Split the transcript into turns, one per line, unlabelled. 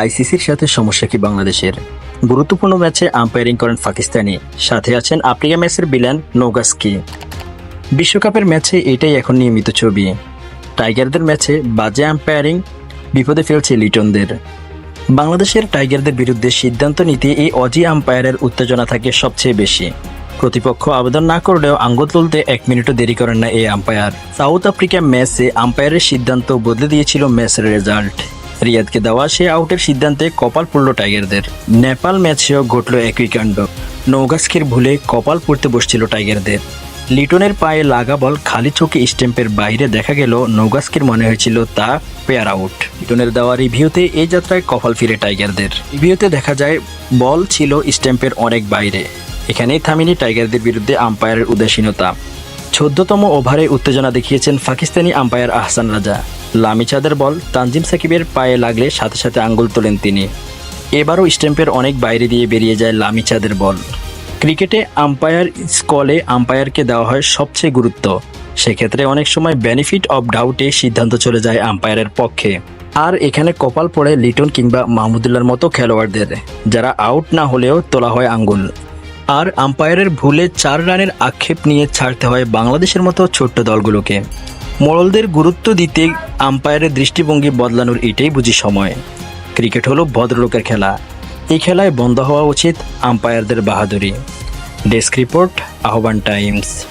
আইসিসির সাথে সমস্যা কি বাংলাদেশের? গুরুত্বপূর্ণ ম্যাচে আম্পায়ারিং করেন পাকিস্তানি। সাথে আছেন আফ্রিকা ম্যাচের বিলান নোগাস্কি বিশ্বকাপের ম্যাচে এটাই এখন নিয়মিত ছবি। টাইগারদের ম্যাচে বাজে আম্পায়ারিং বিপদে ফেলছে লিটনদের। বাংলাদেশের টাইগারদের বিরুদ্ধে সিদ্ধান্ত নিতে এই অজি আম্পায়ারের উত্তেজনা থাকে সবচেয়ে বেশি। প্রতিপক্ষ আবেদন না করলেও আঙ্গুল তুলতে এক মিনিটও দেরি করেন না এই আম্পায়ার সাউথ আফ্রিকা ম্যাচে আম্পায়ারের সিদ্ধান্ত বদলে দিয়েছিল ম্যাচের রেজাল্ট রিয়াদকে দেওয়া সে আউটের সিদ্ধান্তে কপাল পড়ল টাইগারদের। নেপাল ম্যাচেও ঘটল একই কাণ্ড। নৌগাস্কির ভুলে কপাল পড়তে বসছিল টাইগারদের। লিটনের পায়ে লাগা বল খালি চোখে স্ট্যাম্পের বাইরে দেখা গেল নৌগাস্কির মনে হয়েছিল তা পেয়ার আউট। লিটনের দেওয়া রিভিউতে এই যাত্রায় কপাল ফিরে টাইগারদের। রিভিউতে দেখা যায়, বল ছিল স্ট্যাম্পের অনেক বাইরে। এখানেই থামিনি টাইগারদের বিরুদ্ধে আম্পায়ারের উদাসীনতা। চোদ্দতম ওভারে উত্তেজনা দেখিয়েছেন পাকিস্তানি আম্পায়ার আহসান রাজা। লামি চাঁদের বল তানজিম সাকিবের পায়ে লাগলে সাথে সাথে আঙ্গুল তোলেন তিনি। এবারও স্ট্যাম্পের অনেক বাইরে দিয়ে বেরিয়ে যায় লামি চাঁদের বল। ক্রিকেটে আম্পায়ার স্কলে আম্পায়ারকে দেওয়া হয় সবচেয়ে গুরুত্ব। সেক্ষেত্রে অনেক সময় বেনিফিট অব ডাউটে সিদ্ধান্ত চলে যায় আম্পায়ারের পক্ষে। আর এখানে কপাল পড়ে লিটন কিংবা মাহমুদুল্লাহর মতো খেলোয়াড়দের, যারা আউট না হলেও তোলা হয় আঙ্গুল। আর আম্পায়ারের ভুলে চার রানের আক্ষেপ নিয়ে ছাড়তে হয় বাংলাদেশের মতো ছোট্ট দলগুলোকে। মোড়লদের গুরুত্ব দিতে আম্পায়ারের দৃষ্টিভঙ্গি বদলানোর এটাই বুঝি সময়। ক্রিকেট হলো ভদ্রলোকের খেলা। এই খেলায় বন্ধ হওয়া উচিত আম্পায়ারদের বাহাদুরি। Desk report, Ahban Times.